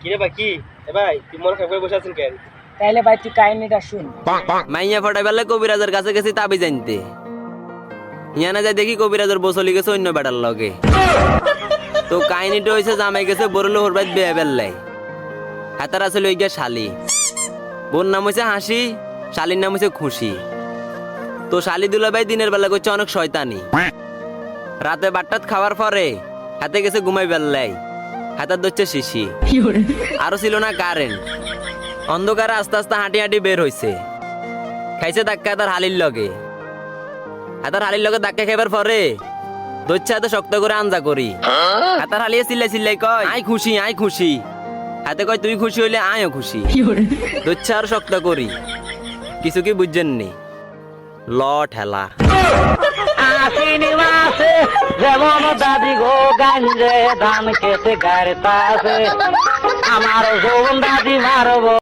কিরে ভাই এ ভাই তুই মন খারাপ করে বসে আছেন কেন? তাইলে ভাই তুই কাহিনীটা শুন। মাইয়া কবিরাজের কাছে গেছি তাবি জানতে ইয়ানা যাই দেখি কবিরাজের বসলি গেছে অন্য বেটার লগে। তো কাহিনীটা হয়েছে জামাই গেছে বরলো হোর বাইত বেয়ে বেললাই হাতার আসলে ওই গিয়া শালি। বোন নাম হয়েছে হাসি শালির নাম হয়েছে খুশি। তো শালি দুলা ভাই দিনের বেলা করছে অনেক শয়তানি। রাতে বাট্টাত খাওয়ার পরে হাতে গেছে ঘুমাই বেললাই হাতার ধরছে শিশি। আরও ছিল না কারেন্ট অন্ধকারে আস্তে আস্তে হাঁটি হাঁটি বের হইছে। খাইছে ধাক্কা তার হালির লগে। হাতার হালির লগে ধাক্কা খাইবার পরে দচ্ছে হাতে শক্ত করে আঞ্জা করি। হাতার হালিয়ে চিল্লাই চিল্লাই কয় আই খুশি আই খুশি। হাতে কয় তুই খুশি হইলে আয়ও খুশি। দচ্ছে আর শক্ত করি। কিছু কি বুঝছেন নি ল ঠেলা। যেমন দাদি গো গাঞ্জে ধান খেতে গাড়ি আমার যৌবন দাদি মারবো।